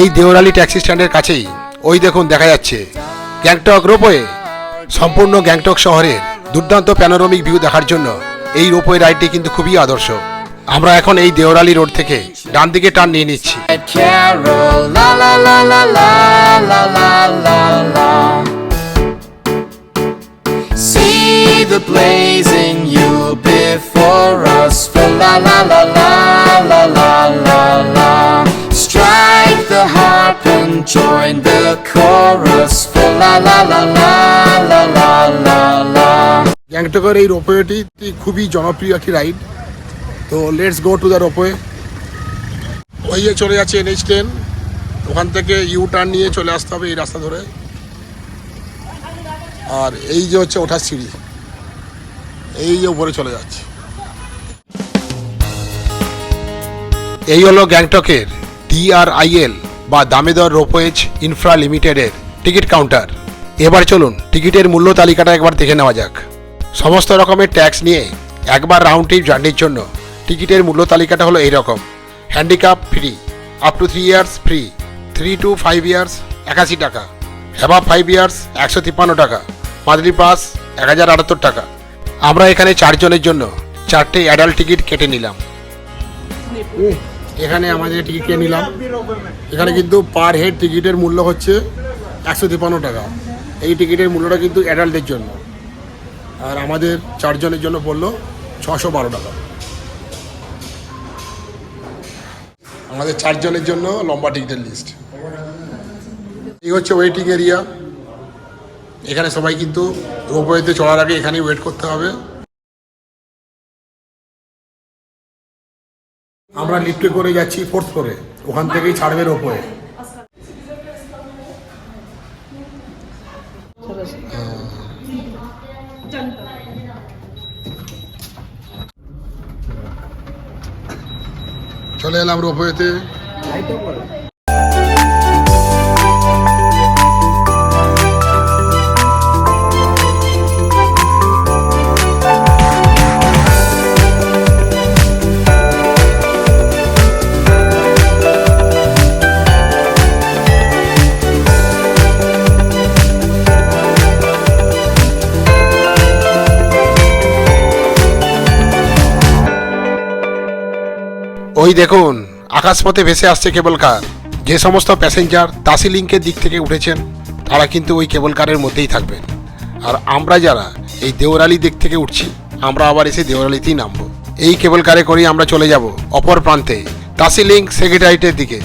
এই দেওরালি ট্যাক্সি স্ট্যান্ডের কাছেই। ওই দেখুন দেখা যাচ্ছে। গ্যাংটক রোপওয়ে সম্পূর্ণ গ্যাংটক শহরের দুর্দান্ত প্যানোরমিক ভিউ দেখার জন্য এই রোপওয়ে রাইডটি কিন্তু খুবই আদর্শ। আমরা এখন এই দেওরালি রোড থেকে ডান দিকে টার্ন নিয়ে নিচ্ছি। See the blazing you before us, la la la la. Join the chorus, fa la la la la la la la la. গ্যাংটকের এই রোপওয়েটি খুবই জনপ্রিয় একটি রাইড। তো let's go to the ropeway ওই যে চলে যাচ্ছে এনএইচ টেন ওখান থেকে ইউ টার্ন নিয়ে চলে আসতে হবে এই রাস্তা ধরে। আর এই যে হচ্ছে ওঠার সিঁড়ি। এই যে উপরে চলে যাচ্ছে। এই হলো গ্যাংটকের ডিআরআইএল বা দামেদর রোপওয়েজ ইনফ্রা লিমিটেডের টিকিট কাউন্টার। এবার চলুন, টিকিটের মূল্য তালিকাটা একবার দেখে নেওয়া যাক। সমস্ত রকমের ট্যাক্স নিয়ে একবার রাউন্ড ট্রিপ জার্নির জন্য টিকিটের মূল্য তালিকাটা হলো এইরকম। Handicap free, up to three years free, three to five years একাশি টাকা হ্যাভাব ফাইভ ইয়ার্স একশো তিপ্পান্ন টাকা, মান্থলি পাস এক হাজার আটাত্তর টাকা। আমরা এখানে চারজনের জন্য চারটে অ্যাডাল্ট টিকিট কেটে নিলাম। এখানে আমাদের টিকিট কিনে নিলাম, এখানে কিন্তু পার হেড টিকিটের মূল্য হচ্ছে একশো তিপ্পান্ন টাকা। এই টিকিটের মূল্যটা কিন্তু অ্যাডাল্টের জন্য। আর আমাদের চারজনের জন্য পড়ল ছশো বারো টাকা। আমাদের চারজনের জন্য লম্বা টিকিটের লিস্ট এই হচ্ছে ওয়েটিং এরিয়া এখানে সবাই কিন্তু রোপওয়েতে চড়ার আগে এখানেই ওয়েট করতে হবে। আমরা লিফটে করে যাচ্ছি ফোর্থ করে ওখান থেকেই ছাড়বে ওপরে চলে এলাম রোপওয়েতে। ওই দেখুন, আকাশপথে ভেসে আসছে কেবল কার। যে সমস্ত প্যাসেঞ্জার তাসি লিঙ্কের দিক থেকে উঠেছেন, তারা কিন্তু ওই কেবল কারের মধ্যেই থাকবেন। আর আমরা যারা এই দেওরালি দিক থেকে উঠছি, আমরা আবার এসে দেওরালিতেই নামবো। এই কেবল কারে করেই আমরা চলে যাব অপর প্রান্তে তাসি লিঙ্ক সেক্রেটারিটের দিকে।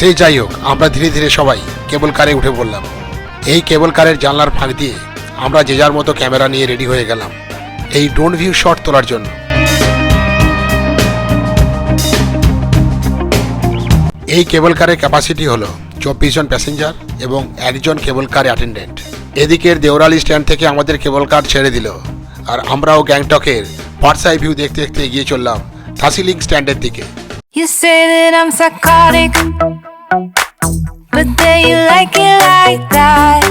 সেই যাই হোক আমরা ধীরে ধীরে সবাই কেবল কারে উঠে পড়লাম। এই কেবল কারের জানলার ফাঁক দিয়ে আমরা যে যার মতো ক্যামেরা নিয়ে রেডি হয়ে গেলাম। এই ড্রোন ভিউ শট তোলার জন্য। এই কেবল কারের ক্যাপাসিটি হলো চব্বিশ জন প্যাসেঞ্জার এবং একজন কেবল কার অ্যাটেন্ডেন্ট। এদিকের দেওরালি স্ট্যান্ড থেকে আমাদের কেবল কার ছেড়ে দিল। আর আমরাও গ্যাংটকের বার্সাই ভিউ দেখতে দেখতে এগিয়ে চললাম থাসিলিং স্ট্যান্ডের দিকে। You say that I'm psychotic, but then you like it like that.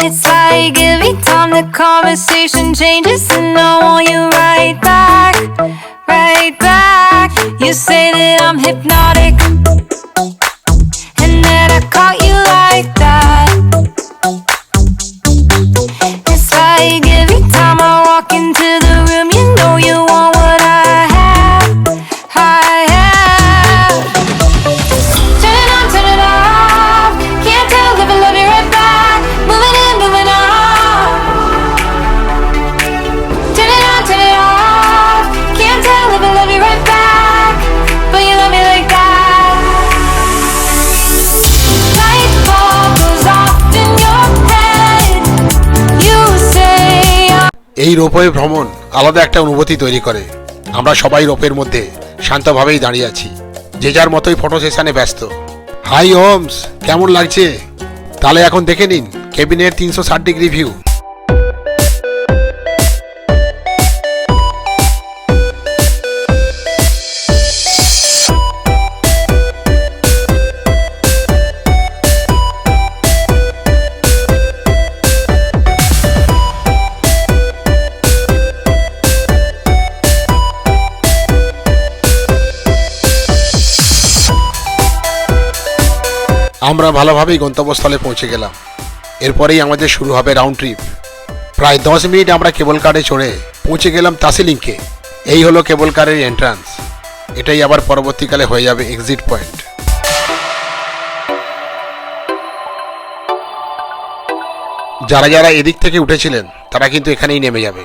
It's like every time the conversation changes, and I want you right back, right back. You say that I'm hypnotic, and that I caught you এই ropeway ভ্রমণ আলাদা একটা অনুভূতি তৈরি করে। আমরা সবাই রোপের মধ্যে শান্তভাবেই দাঁড়িয়ে আছি। যে যার মতোই ফটো সেশনে ব্যস্ত। হাই হোমস কেমন লাগছে? তাহলে এখন দেখে নিন কেবিনের তিনশো ষাট ডিগ্রি ভিউ ভালোভাবেই গন্তব্যস্থলে পৌঁছে গেলাম। এরপরেই আমাদের শুরু হবে রাউন্ড ট্রিপ প্রায় দশ মিনিট আমরা কেবল কারে চড়ে পৌঁছে গেলাম তাসিলিংকে এই হলো কেবল কারের এন্ট্রান্স এটাই আবার পরবর্তীকালে হয়ে যাবে এক্সিট পয়েন্ট যারা যারা এদিক থেকে উঠেছিলেন, তারা কিন্তু এখানেই নেমে যাবে।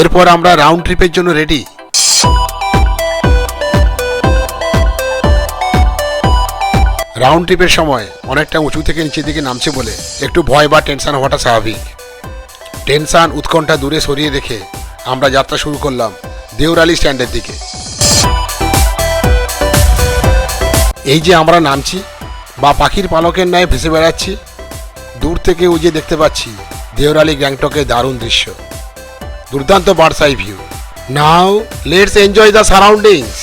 এরপর আমরা রাউন্ড ট্রিপের জন্য রেডি রাউন্ড ট্রিপের সময় অনেকটা উঁচু থেকে নিচের দিকে নামছে বলে একটু ভয় বা টেনশন হওয়াটা স্বাভাবিক। টেনশন, উৎকণ্ঠা দূরে সরিয়ে রেখে আমরা যাত্রা শুরু করলাম দেউরালি স্ট্যান্ডের দিকে। এই যে আমরা নামছি বা পাখির পালকের ন্যায় ভেসে বেড়াচ্ছি, দূর থেকে ওই যে দেখতে পাচ্ছি দেওরালি গ্যাংটকের দারুণ দৃশ্য। দুর্দান্ত বার্সাই view. Now let's enjoy the surroundings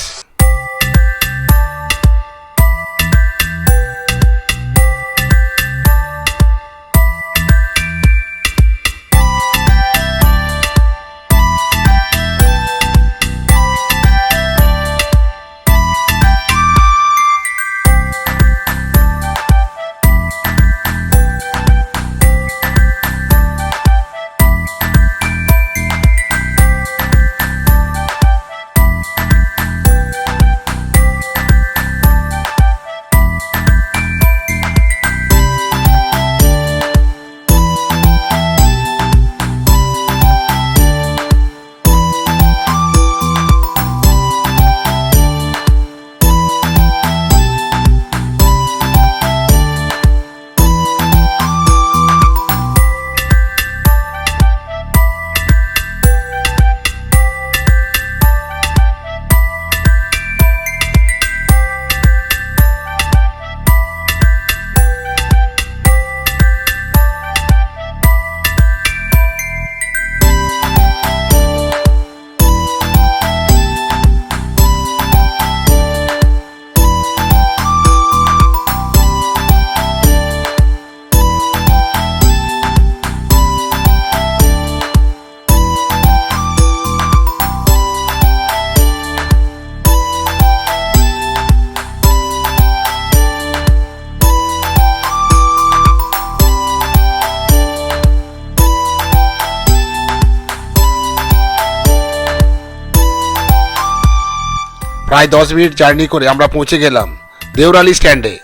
প্রায় দশ মিনিট জার্নি করে আমরা পৌঁছে গেলাম দেওরালি স্ট্যান্ডে।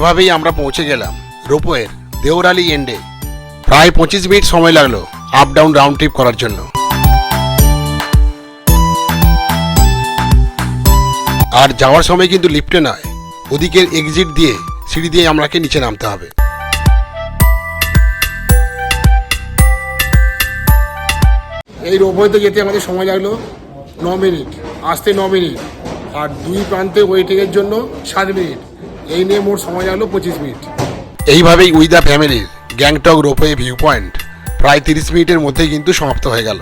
এভাবেই আমরা পৌঁছে গেলাম। রোপওয়ের দেওরালি এন্ডে। প্রায় পঁচিশ মিনিট সময় লাগল আপ ডাউন রাউন্ড ট্রিপ করার জন্য। আর যাওয়ার সময় কিন্তু লিফটে নয়। ওদিকের এক্সিট দিয়ে, সিঁড়ি দিয়ে আমাকে নিচে নামতে হবে। এই রোপওয়েতে যেতে আমাদের সময় লাগল ন মিনিট। আসতে ন মিনিট। আর দুই প্রান্তে ওয়েটিংয়ের জন্য সাত মিনিট। এই নিয়ে মোট সময় লাগল পঁচিশ মিনিট। এইভাবেই উই দ্য ফ্যামিলির গ্যাংটক রোপওয়ে ভিউ পয়েন্ট প্রায় তিরিশ মিনিটের মধ্যেই কিন্তু সমাপ্ত হয়ে গেল।